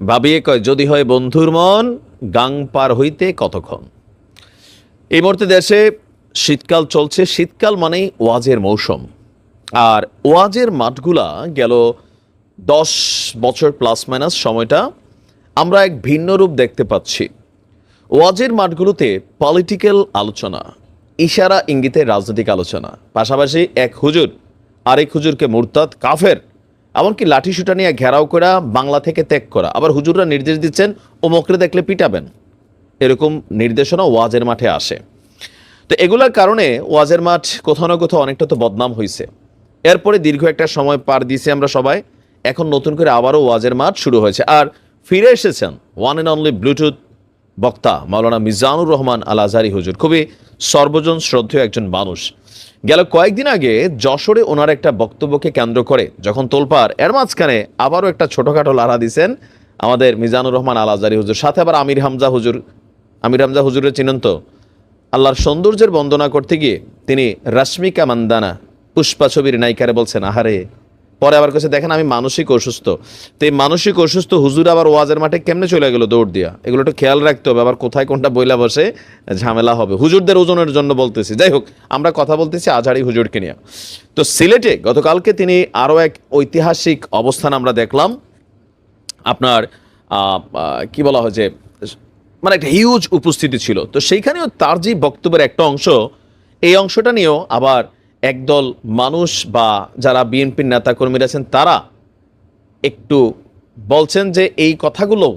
ভাবিয়ে কয়, যদি হয় বন্ধুর মন, গাং পার হইতে কতক্ষণ? এই মুহূর্তে দেশে শীতকাল চলছে। শীতকাল মানেই ওয়াজের মৌসুম। আর ওয়াজের মাঠগুলা গেল দশ বছর প্লাস মাইনাস সময়টা। আমরা এক ভিন্ন রূপ দেখতে পাচ্ছি। ওয়াজের মাঠগুলোতে পলিটিক্যাল আলোচনা, ইশারা ইঙ্গিতে রাজনৈতিক আলোচনা, পাশাপাশি এক হুজুর, আরেক হুজুরকে মুরতাদ কাফের এমনকি লাঠি সুটা নিয়ে ঘেরাও করা, বাংলা থেকে ত্যাগ করা। আবার হুজুররা নির্দেশ দিচ্ছেন ও মকরে দেখলে পিটাবেন। এরকম নির্দেশনা ওয়াজের মাঠে আসে। তো এগুলোর কারণে ওয়াজের মাঠ কোথাও না কোথাও অনেকটা তো বদনাম হয়েছে এরপরে দীর্ঘ একটা সময় পার দিয়েছি আমরা সবাই। এখন নতুন করে আবারও ওয়াজের মাঠ শুরু হয়েছে। আর ফিরে এসেছেন ওয়ান অ্যান্ড অনলি ব্লুটুথ বক্তা মাওলানা মিজানুর রহমান আল আজহারি হুজুর, খুবই সর্বজন শ্রদ্ধেয় একজন মানুষ। গেল কয়েকদিন আগে যশোরে ওনার একটা বক্তব্যকে কেন্দ্র করে যখন তোলপার এর মাঝখানে আবারও একটা ছোটোখাটো লাড়া দিছেন আমাদের মিজানুর রহমান আল আজহারি হুজুর, সাথে আবার আমির হামজা হুজুর, আমির হামজা হুজুরের চিনেন তো আল্লাহর সৌন্দর্যের বন্দনা করতে গিয়ে তিনি রশ্মিকা মান্দানা, পুষ্পা ছবির নায়িকারে বলছেন, আহারে পরে আবার কাছে দেখেন আমি মানসিক অসুস্থ। তো এই মানসিক অসুস্থ হুজুর আবার ওয়াজের মাঠে কেমনে চলে গেল দৌড় দিয়া? এগুলো একটু খেয়াল রাখতে হবে, আবার কোথায় কোনটা বইলা বসে ঝামেলা হবে। হুজুরদের ওজনের জন্য বলতেছি। যাই হোক, আমরা কথা বলতেছি আজহারি হুজুরকে নিয়ে। তো সিলেটে গতকালকে তিনি আরও এক ঐতিহাসিক অবস্থান আমরা দেখলাম। আপনার কি বলা হয় যে মানে একটা হিউজ উপস্থিতি ছিল। তো সেইখানেও তার যে বক্তব্যের একটা অংশ, এই অংশটা নিয়েও আবার একদল মানুষ বা যারা বিএনপির নেতাকর্মীরা আছেন, তারা একটু বলছেন যে এই কথাগুলো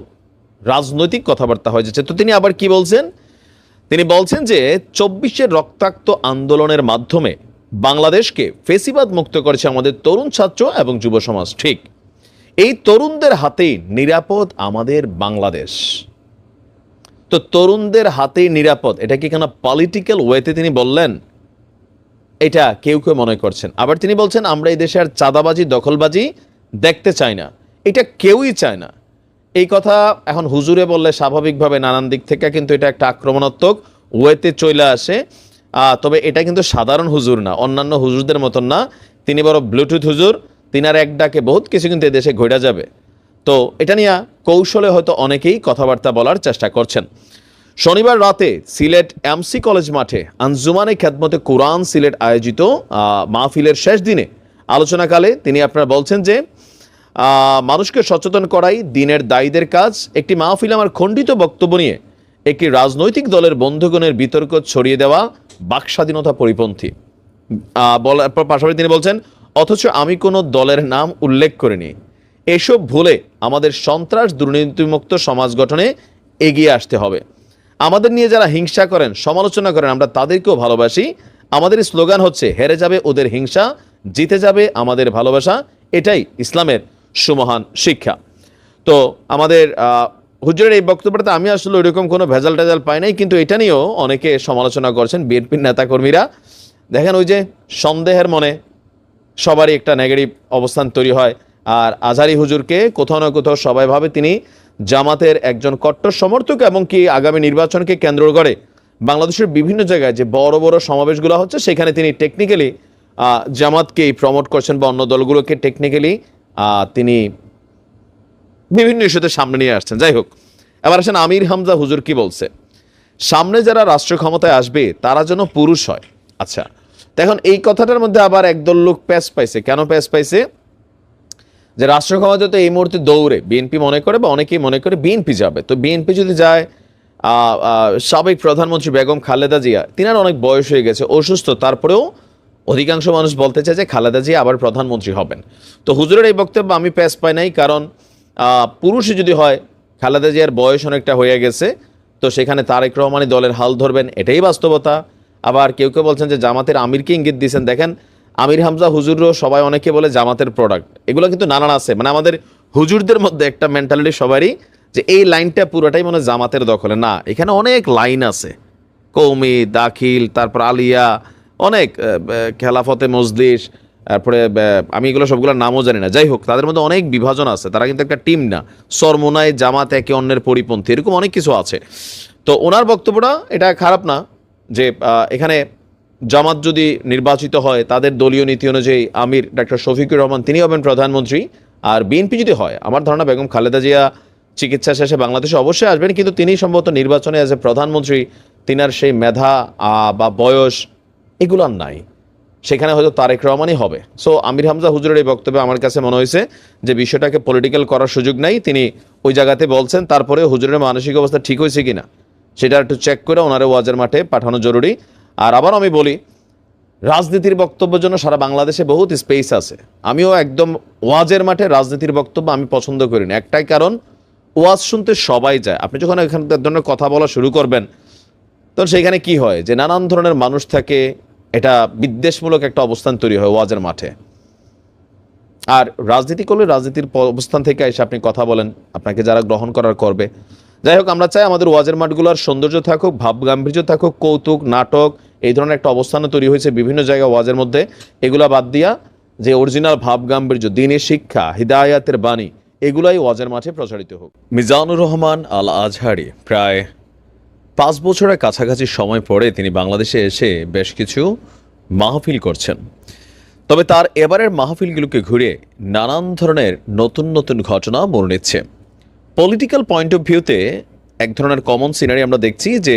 রাজনৈতিক কথাবার্তা হয়ে যাচ্ছে। তো তিনি আবার কি বলছেন? তিনি বলছেন যে চব্বিশের রক্তাক্ত আন্দোলনের মাধ্যমে বাংলাদেশকে ফেসিবাদ মুক্ত করেছে আমাদের তরুণ ছাত্র এবং যুব সমাজ। ঠিক, এই তরুণদের হাতেই নিরাপদ আমাদের বাংলাদেশ। তো তরুণদের হাতেই নিরাপদ, এটা কি কেন পলিটিক্যাল ওয়েতে তিনি বললেন? এটা কেউ কেউ মনে করছেন। আবার তিনি বলছেন, আমরা এই দেশে আর চাঁদাবাজি, দখলবাজি দেখতে চাই না। এটা কেউই চায় না। এই কথা এখন হুজুরে বললে স্বাভাবিকভাবে নানান দিক থেকে কিন্তু এটা একটা আক্রমণাত্মক ওয়েতে চলে আসে। তবে এটা কিন্তু সাধারণ হুজুর না, অন্যান্য হুজুরদের মতন না। তিনি বড় ব্লুটুথ হুজুর, তিনার এক ডাকে বহুত কিছু কিন্তু এ দেশে ঘোরা যাবে। তো এটা নিয়ে কৌশলে হয়তো অনেকেই কথাবার্তা বলার চেষ্টা করছেন। শনিবার রাতে সিলেট এমসি কলেজ মাঠে আঞ্জুমানে খ্যাতমতে কোরআন সিলেট আয়োজিত মাহফিলের শেষ দিনে আলোচনাকালে তিনি আপনারা বলছেন যে মানুষকে সচেতন করাই দিনের দায়ীদের কাজ। একটি মাহফিল আমার খণ্ডিত বক্তব্য নিয়ে একটি রাজনৈতিক দলের বন্ধুগণের বিতর্ক ছড়িয়ে দেওয়া বাক স্বাধীনতা পরিপন্থী বলার পাশাপাশি তিনি বলছেন, অথচ আমি কোনো দলের নাম উল্লেখ করিনি। এসব ভুলে আমাদের সন্ত্রাস দুর্নীতিমুক্ত সমাজ গঠনে এগিয়ে আসতে হবে। আমাদের নিয়ে যারা হিংসা করেন, সমালোচনা করেন, আমরা তাদেরকেও ভালোবাসি। আমাদের স্লোগান হচ্ছে, হেরে যাবে ওদের হিংসা, জিতে যাবে আমাদের ভালোবাসা। এটাই ইসলামের সুমহান শিক্ষা। তো আমাদের হুজুরের এই বক্তব্যটাতে আমি আসলে ওইরকম কোনো ভেজাল টেজাল পাই নাই, কিন্তু এটা নিয়েও অনেকে সমালোচনা করছেন বিএনপির নেতাকর্মীরা। দেখেন ওই যে সন্দেহের মনে সবারই একটা নেগেটিভ অবস্থান তৈরি হয়। আর আজহারি হুজুরকে কোথাও না কোথাও সবাই ভাবে তিনি জামাতের একজন কট্টর সমর্থক এবং কি আগামী নির্বাচনকে কেন্দ্র করে বাংলাদেশের বিভিন্ন জায়গায় যে বড় বড় সমাবেশগুলো হচ্ছে, সেখানে তিনি টেকনিক্যালি জামাতকেই প্রমোট করছেন বা অন্য দলগুলোকে টেকনিক্যালি তিনি বিভিন্ন ইস্যুতে সামনে নিয়ে আসছেন। যাই হোক, এবার আসেন আমির হামজা হুজুর কি বলছে? সামনে যারা রাষ্ট্র ক্ষমতায় আসবে, তারা যেন পুরুষ হয়। আচ্ছা এখন এই কথাটার মধ্যে আবার একদল লোক প্যাস পাইছে। কেন প্যাস পাইছে? যে রাষ্ট্র ক্ষমতা তো এই মুহূর্তে দৌড়ে বিএনপি মনে করে বা অনেকেই মনে করে বিএনপি যাবে। তো বিএনপি যদি যায় সাবেক প্রধানমন্ত্রী বেগম খালেদা জিয়া তিনার অনেক বয়স হয়ে গেছে অসুস্থ তারপরেও অধিকাংশ মানুষ বলতে চায় যে খালেদা জিয়া আবার প্রধানমন্ত্রী হবেন। তো হুজুরের এই বক্তব্য আমি প্যাস পাই নাই কারণ আহ, পুরুষই যদি হয় খালেদা জিয়ার বয়স অনেকটা হয়ে গেছে তো সেখানে তারেক রহমানই দলের হাল ধরবেন এটাই বাস্তবতা। আবার কেউ কেউ বলছেন যে জামাতের আমিরকে ইঙ্গিত দিয়েছেন দেখেন আমির হামজা হুজুরও সবাই অনেকে বলে জামাতের প্রোডাক্ট এগুলো কিন্তু নানান আছে। মানে আমাদের হুজুরদের মধ্যে একটা মেন্টালিটি সবারই যে এই লাইনটা পুরোটাই মনে জামাতের দখলে। না, এখানে অনেক লাইন আছে। কৌমি, দাখিল, তারপর আলিয়া, অনেক খেলাফতে মজলিস, তারপরে আমি এগুলো সবগুলোর নামও জানি না। যাই হোক, তাদের মধ্যে অনেক বিভাজন আছে। তারা কিন্তু একটা টিম না। সরমোনায় জামাত একে অন্যের পরিপন্থী, এরকম অনেক কিছু আছে। তো ওনার বক্তব্যটা এটা খারাপ না যে এখানে জামাত যদি নির্বাচিত হয়, তাদের দলীয় নীতি অনুযায়ী আমির ডাক্তার শফিকুর রহমান তিনি হবেন প্রধানমন্ত্রী। আর বিএনপি যদি হয়, আমার ধারণা বেগম খালেদা জিয়া চিকিৎসা শেষে বাংলাদেশে অবশ্যই আসবেন, কিন্তু তিনি সম্ভবত নির্বাচনে অ্যাজ এ প্রধানমন্ত্রী, তিনার সেই মেধা বা বয়স এগুলো নাই। সেখানে হয়তো তারেক রহমানই হবে। সো আমির হামজা হুজুরের এই বক্তব্যে আমার কাছে মনে হয়েছে যে বিষয়টাকে পলিটিক্যাল করার সুযোগ নাই। তিনি ওই জায়গাতে বলছেন তারপরে হুজুরের মানসিক অবস্থা ঠিক হয়েছে কিনা, সেটা একটু চেক করে ওনারে ওয়াজের মাঠে পাঠানো জরুরি। আর আবার আমি বলি, রাজনীতির বক্তব্যের জন্য সারা বাংলাদেশে বহুত স্পেস আছে। আমিও একদম ওয়াজের মাঠে রাজনীতির বক্তব্য আমি পছন্দ করি না। একটাই কারণ, ওয়াজ শুনতে সবাই যায়। আপনি যখন এখান ধরনের কথা বলা শুরু করবেন, তখন সেখানে কি হয়? যে নানান ধরনের মানুষ থাকে, এটা বিদ্বেষমূলক একটা অবস্থান তৈরি হয় ওয়াজের মাঠে। আর রাজনীতি করলে রাজনীতির অবস্থান থেকে এসে আপনি কথা বলেন, আপনাকে যারা গ্রহণ করার করবে যাই হোক, আমরা চাই আমাদের ওয়াজের মাঠগুলোর সৌন্দর্য থাকুক ভাব গাম্ভীর্য থাকুক, কৌতুক, নাটক, এই ধরনের একটা অবস্থানও তৈরি হয়েছে বিভিন্ন জায়গায় ওয়াজের মধ্যে। এগুলা বাদ দিয়া যে অরিজিনাল ভাব গাম্ভীর্য দিনের শিক্ষা, হিদায়াতের বাণী, এগুলাই ওয়াজের মাঠে প্রচারিত হোক। মিজানুর রহমান আল আজহারি প্রায় পাঁচ বছরের কাছাকাছি সময় পরে তিনি বাংলাদেশে এসে বেশ কিছু মাহফিল করছেন। তবে তার এবারের মাহফিলগুলোকে ঘুরে নানান ধরনের নতুন নতুন ঘটনা মনে নিচ্ছে পলিটিক্যাল পয়েন্ট অফ ভিউতে এক ধরনের কমন সিনারি আমরা দেখছি যে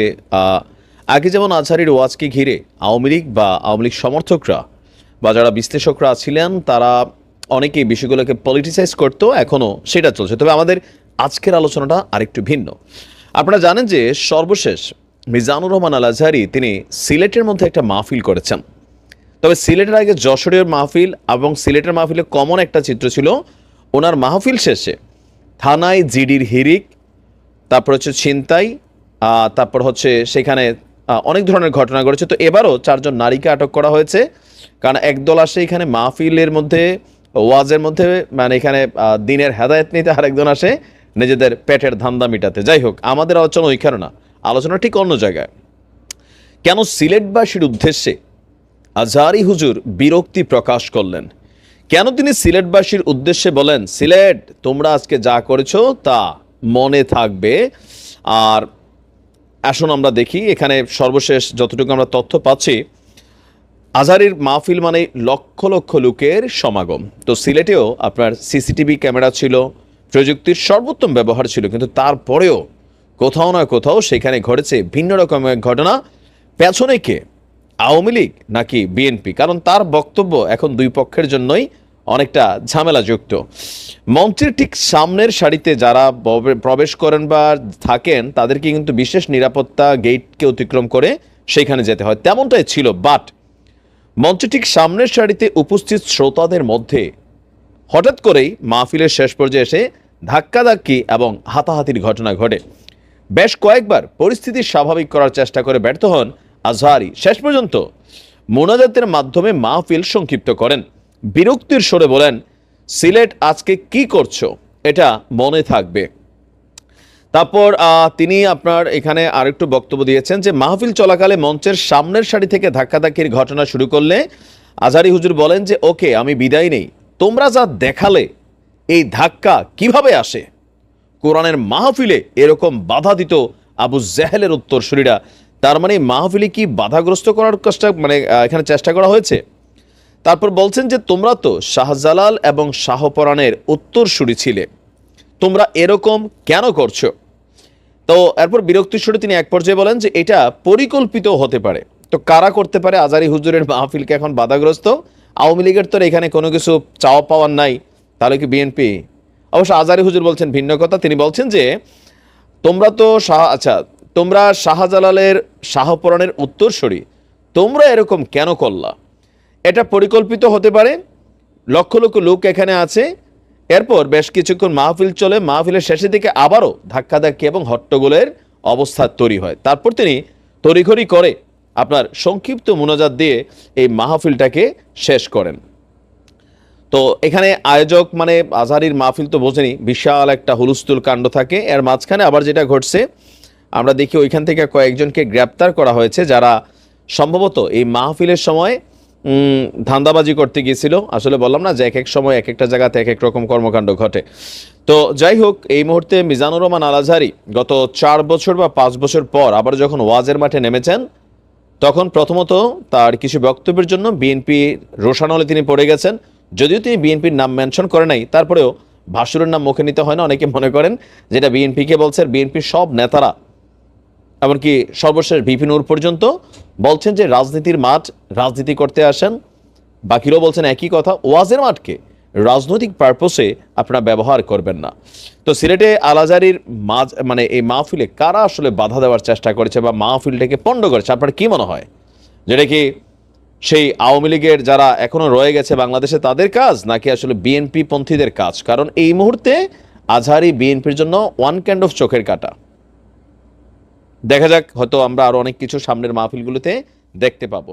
আগে যেমন আজহারির ওয়াজকে ঘিরে আওয়ামী লীগ বা আওয়ামী লীগ সমর্থকরা বা যারা বিশ্লেষকরা ছিলেন, তারা অনেকেই বিষয়গুলোকে পলিটিসাইজ করতো এখনও সেটা চলছে। তবে আমাদের আজকের আলোচনাটা আরেকটু ভিন্ন। আপনারা জানেন যে সর্বশেষ মিজানুর রহমান আল আজহারি তিনি সিলেটের মধ্যে একটা মাহফিল করেছেন। তবে সিলেটের আগে যশোরের মাহফিল এবং সিলেটের মাহফিলে কমন একটা চিত্র ছিল, ওনার মাহফিল শেষে থানায় জিডির হিরিক, তারপর হচ্ছে ছিনতাই তারপর হচ্ছে সেখানে অনেক ধরনের ঘটনা ঘটেছে। তো এবারও চারজন নারীকে আটক করা হয়েছে। কারণ একদল আসে এখানে মাহফিলের মধ্যে, ওয়াজের মধ্যে মানে এখানে দিনের হেদায়েত নিতে আরেকজন আসে, নিজেদের পেটের ধান্দা মিটাতে। যাই হোক, আমাদের আলোচনা ওইখানে না, আলোচনা ঠিক অন্য জায়গায়। কেন সিলেটবাসীর উদ্দেশ্যে আজহারি হুজুর বিরক্তি প্রকাশ করলেন? কেন তিনি সিলেটবাসীর উদ্দেশ্যে বলেন, সিলেট, তোমরা আজকে যা করেছ তা মনে থাকবে। আর আসুন আমরা দেখি, এখানে সর্বশেষ যতটুকু আমরা তথ্য পাচ্ছি, আজহারির মাহফিল মানে লক্ষ লক্ষ লোকের সমাগম। তো সিলেটেও আপনার সিসিটিভি ক্যামেরা ছিল, প্রযুক্তির সর্বোত্তম ব্যবহার ছিল, কিন্তু তারপরেও কোথাও না কোথাও সেখানে ঘটেছে ভিন্ন রকমের ঘটনা। পেছনে কে? আওয়ামী লীগ নাকি বিএনপি? কারণ তার বক্তব্য এখন দুই পক্ষের জন্যই অনেকটা ঝামেলাযুক্ত। মঞ্চের ঠিক সামনের সারিতে যারা প্রবেশ করেন বা থাকেন, তাদেরকে কিন্তু বিশেষ নিরাপত্তা গেটকে অতিক্রম করে সেখানে যেতে হয়। তেমনটাই ছিল, বাট মঞ্চে ঠিক সামনের সারিতে উপস্থিত শ্রোতাদের মধ্যে হঠাৎ করেই মাহফিলের শেষ পর্যায়ে এসে ধাক্কাধাক্কি এবং হাতাহাতির ঘটনা ঘটে। বেশ কয়েকবার পরিস্থিতি স্বাভাবিক করার চেষ্টা করে ব্যর্থ হন আজহারি, শেষ পর্যন্ত মোনাজাতের মাধ্যমে মাহফিল সংক্ষিপ্ত করেন। বিরক্তির সরে বলেন, সিলেট আজকে কি করছ? এটা মনে থাকবে। তারপর তিনি আপনার এখানে আরেকটু বক্তব্য দিয়েছেন যে, মাহফিল চলাকালে মঞ্চের সামনের সারি থেকে ধাক্কাধাক্কির ঘটনা শুরু করলে আজহারি হুজুর বলেন যে, ওকে, আমি বিদায় নেই। তোমরা যা দেখালে, এই ধাক্কা কীভাবে আসে? কোরআনের মাহফিলে এরকম বাধা দিত আবু জেহেলের উত্তরসূরিরা। তার মানে মাহফিলে কি বাধাগ্রস্ত করার চেষ্টা মানে এখানে চেষ্টা করা হয়েছে? তারপর বলছেন যে তোমরা তো শাহজালাল এবং শাহপরাণের উত্তরসূরি ছিলে। তোমরা এরকম কেন করছ? তো এরপর বিরক্তির সুরে তিনি এক পর্যায়ে বলেন যে এটা পরিকল্পিত হতে পারে। তো কারা করতে পারে? আজারি হুজুরের মাহফিলকে এখন বাধাগ্রস্ত। আওয়ামী লীগের তো এখানে কোনো কিছু চাওয়া পাওয়ার নাই। তাহলে কি বিএনপি? অবশ্য আজারি হুজুর বলছেন ভিন্ন কথা। তিনি বলছেন যে তোমরা তো শাহ আচ্ছা তোমরা শাহজালালের শাহপরাণের উত্তরসূরি, তোমরা এরকম কেন করলা? এটা পরিকল্পিত হতে পারে। লক্ষ লক্ষ লোক এখানে আছে। এরপর বেশ কিছুক্ষণ মাহফিল চলে। মাহফিলের শেষের দিকে আবারও ধাক্কাধাক্কি এবং হট্টগোলের অবস্থা তৈরি হয়। তারপর তিনি তড়িঘড়ি করে আপনার সংক্ষিপ্ত মোনাজাত দিয়ে এই মাহফিলটাকে শেষ করেন। তো এখানে আয়োজক মানে আজহারির মাহফিল তো বোঝেনি, বিশাল একটা হুলুস্থুল কাণ্ড থাকে। এর মাঝখানে আবার যেটা ঘটছে আমরা দেখি ওইখান থেকে কয়েকজনকে গ্রেপ্তার করা হয়েছে যারা সম্ভবত এই মাহফিলের সময় ধান্দাবাজি করতে গিয়েছিল। আসলে বললাম না যে এক এক সময়, এক একটা জায়গাতে এক এক রকম কর্মকাণ্ড ঘটে। তো যাই হোক, এই মুহূর্তে মিজানুর রহমান আল আজহারি গত চার বছর বা পাঁচ বছর পর আবার যখন ওয়াজের মাঠে নেমেছেন, তখন প্রথমত তার কিছু বক্তব্যের জন্য বিএনপি রোশানলে তিনি পড়ে গেছেন। যদিও তিনি বিএনপির নাম মেনশন করে নাই, তারপরেও ভাসুরের নাম মুখে নিতে হয় না, অনেকে মনে করেন যেটা বিএনপিকে বলছে বিএনপির সব নেতারা এমনকি সর্বশেষ বিপিনুর পর্যন্ত বলছেন যে রাজনীতির মাঠ রাজনীতি করতে আসেন। বাকিরাও বলছেন একই কথা, ওয়াজের মাঠকে রাজনৈতিক পারপোসে আপনারা ব্যবহার করবেন না। তো সিলেটে আলাজারির মাঝ মানে এই মাহফিলে কারা আসলে বাধা দেওয়ার চেষ্টা করেছে বা মাহফিলটাকে পণ্ড করেছে? আপনার কি মনে হয়? যেটা কি সেই আওয়ামী লীগের যারা এখনও রয়ে গেছে বাংলাদেশে তাদের কাজ, নাকি আসলে বিএনপি পন্থীদের কাজ? কারণ এই মুহূর্তে আজহারি বিএনপির জন্য ওয়ান কাইন্ড অফ চোখের কাটা। দেখা যাক হয়তো আমরা আরও অনেক কিছু সামনের মাহফিলগুলোতে দেখতে পাবো।